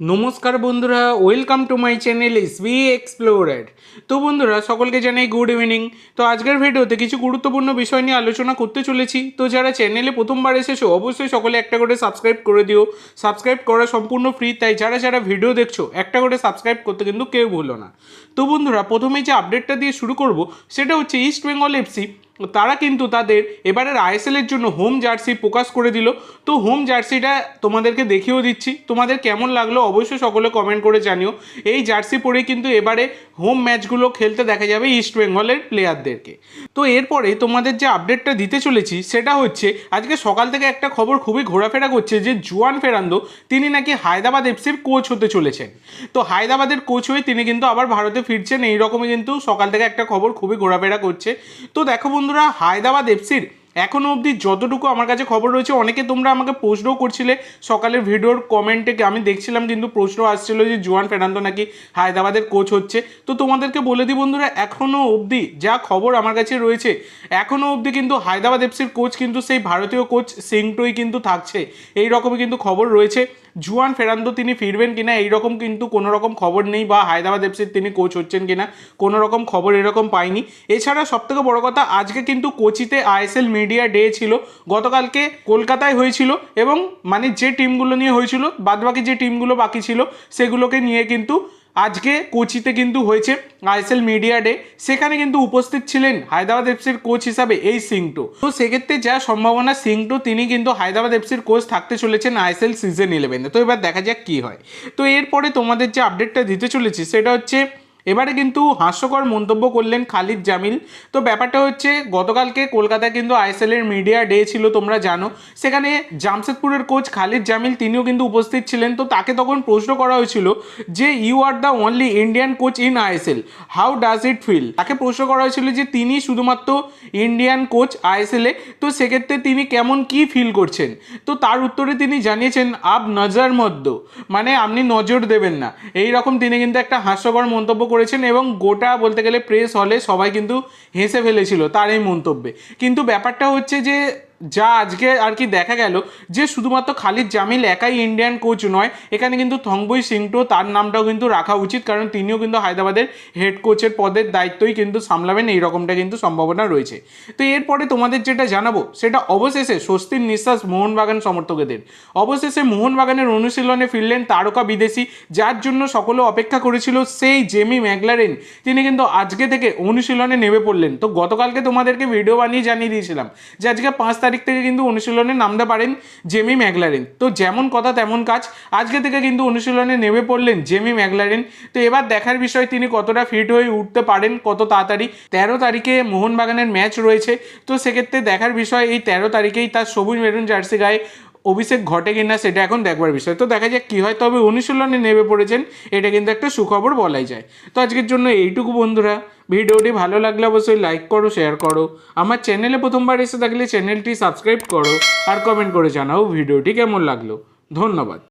নমস্কার বন্ধুরা welcome to my channel B explorer তো বন্ধুরা, সকলকে জানাই গুড ইভিনিং তো আজকের ভিডিওতে কিছু গুরুত্বপূর্ণ বিষয় নিয়ে আলোচনা করতে চলেছি। তো যারা চ্যানেলে প্রথমবার এসেছ, অবশ্যই সকলে একটা করে সাবস্ক্রাইব করে দিও। সাবস্ক্রাইব করা সম্পূর্ণ ফ্রি তাই যারা যারা ভিডিও দেখছ, একটা করে সাবস্ক্রাইব করতে কিন্তু কেউ ভুলো না। তো বন্ধুরা, প্রথমে যে আপডেটটা দিয়ে শুরু করব, সেটা হচ্ছে ইস্ট বেঙ্গল এফসি তারা কিন্তু তাদের এবারের আইএসএল এর জন্য হোম জার্সি প্রকাশ করে দিল। তো হোম জার্সিটা তোমাদেরকে দেখিয়েও দিচ্ছি। তোমাদের কেমন লাগল অবশ্যই সকলে কমেন্ট করে জানিও। এই জার্সি পরে কিন্তু এবারে হোম ম্যাচগুলো খেলতে দেখা যাবে ইস্ট বেঙ্গলের প্লেয়ারদেরকে তো এরপরে তোমাদের যে আপডেটটা দিতে চলেছি, সেটা হচ্ছে, আজকে সকাল থেকে একটা খবর খুবই ঘোরাফেরা করছে যে জুয়ান ফেরান্দো, তিনি নাকি হায়দ্রাবাদ এফসির কোচ হতে চলেছেন। তো হায়দ্রাবাদের কোচ হয়ে তিনি কিন্তু আবার ভারতে ফিরছেন, এইরকমই কিন্তু সকাল থেকে একটা খবর খুবই ঘোরাফেরা করছে। তো দেখো বন্ধুরা হায়দ্রাবাদ এফসির এখনও অবধি যতটুকু আমার কাছে খবর রয়েছে, অনেকে তোমরা আমাকে প্রশ্নও করছিলে। সকালের ভিডিওর কমেন্টে আমি দেখছিলাম কিন্তু প্রশ্ন আসছিল যে জুয়ান ফের্নান্দো নাকি হায়দ্রাবাদের কোচ হচ্ছে। তো তোমাদেরকে বলে দিই বন্ধুরা এখনও অবধি যা খবর আমার কাছে রয়েছে এখনও অবধি কিন্তু হায়দ্রাবাদ এফসির কোচ কিন্তু সেই ভারতীয় কোচ সিংটোই কিন্তু থাকছে। এই রকমই কিন্তু খবর রয়েছে। জুয়ান ফেরান্দো তিনি ফিরবেন কিনা এইরকম কিন্তু কোনো রকম খবর নেই বা হায়দ্রাবাদ এফসির তিনি কোচ হচ্ছেন কিনা, কোনো রকম খবর এরকম পাইনি। এছাড়া সবথেকে বড় কথা, আজকে কিন্তু কোচিতে আইএসএল মিডিয়া ডে ছিল, গতকালকে কলকাতায় হয়েছিল এবং মানে যে টিমগুলো নিয়ে হয়েছিল, বাদবাকি যে টিমগুলো বাকি ছিল, সেগুলোকে নিয়ে কিন্তু আজকে কোচিতে কিন্তু হয়েছে আইএসএল মিডিয়া ডে সেখানে কিন্তু উপস্থিত ছিলেন হায়দ্রাবাদ এফসির কোচ হিসাবে এই সিংটো। তো সেক্ষেত্রে যা সম্ভাবনা সিংটো, তিনি কিন্তু হায়দ্রাবাদ এফসির কোচ থাকতে চলেছেন আইএসএল সিজন ইলেভেনে তো এবার দেখা যাক কী হয়। তো এরপরে তোমাদের যে আপডেটটা দিতে চলেছি, সেটা হচ্ছে এবারে কিন্তু হাস্যকর মন্তব্য করলেন খালিদ জামিল। তো ব্যাপারটা হচ্ছে, গতকালকে কলকাতায় কিন্তু আইএসএল এর মিডিয়া ডে ছিল, তোমরা জানো। সেখানে জামশেদপুরের কোচ খালিদ জামিল, তিনিও কিন্তু উপস্থিত ছিলেন। তো তাকে তখন প্রশ্ন করা হয়েছিল যে you are the only Indian coach in ISL how does it feel তাকে প্রশ্ন করা হয়েছিল যে, তিনি শুধুমাত্র ইন্ডিয়ান কোচ আইএসএল তো সেক্ষেত্রে তিনি কেমন কি ফিল করছেন? তো তার উত্তরে তিনি জানিয়েছেন, আব নজর মধ্য মানে আপনি নজর দেবেন না। এই রকম তিনি কিন্তু একটা হাস্যকর মন্তব্য করেছেন এবং গোটা বলতে গেলে প্রেস হলে সবাই কিন্তু হেসে ফেলেছিল তার এই মন্তব্যে। কিন্তু ব্যাপারটা হচ্ছে যে যা আজকে আর কি দেখা গেল যে শুধুমাত্র খালিদ জামিল একাই ইন্ডিয়ান কোচ নয়, এখানে কিন্তু থংবই সিংটো তার নামটাও কিন্তু রাখা উচিত, কারণ তিনিও কিন্তু হায়দ্রাবাদের হেড কোচের পদের দায়িত্বই কিন্তু সামলাবেন এই রকমটা কিন্তু সম্ভাবনা রয়েছে। তো এরপরে তোমাদের যেটা জানাব, সেটা অবশেষে স্বস্তির নিঃশ্বাস মোহনবাগান সমর্থকদের। অবশেষে মোহনবাগানের অনুশীলনে ফিরলেন তারকা বিদেশি, যার জন্য সকলে অপেক্ষা করেছিল সেই জেমি ম্যাগলারেন তিনি কিন্তু আজকে থেকে অনুশীলনে নেমে পড়লেন। তো গতকালকে তোমাদেরকে ভিডিও বানিয়ে জানিয়ে দিয়েছিলাম যে আজকে পাঁচ তারিখ থেকে কিন্তু অনুশীলনে নামতে পারেন জেমি ম্যাগলারেন তো যেমন কথা তেমন কাজ। আজকে থেকে কিন্তু অনুশীলনে নেমে পড়লেন জেমি ম্যাগলারেন তো এবার দেখার বিষয়, তিনি কতটা ফিট হয়ে উঠতে পারেন, কত তাড়াতাড়ি। তেরো তারিখে মোহনবাগানের ম্যাচ রয়েছে। তো সেক্ষেত্রে দেখার বিষয়, এই তেরো তারিখেই তার সবুজ মেরুন জার্সি গায়ে অভিষেক ঘটে কিনা সেটা এখন দেখবার বিষয়। তো দেখা যাক কী হয়। তবে অনুশীলনে নেমে পড়েছেন, এটা কিন্তু একটা সুখবর বলাই যায়। তো আজকের জন্য এইটুকু বন্ধুরা। ভিডিওটি ভালো লাগলে অবশ্যই লাইক করো শেয়ার করো। আমার চ্যানেলে প্রথমবার এসে থাকলে চ্যানেলটি সাবস্ক্রাইব করো আর কমেন্ট করে জানাও ভিডিওটি কেমন লাগল। ধন্যবাদ।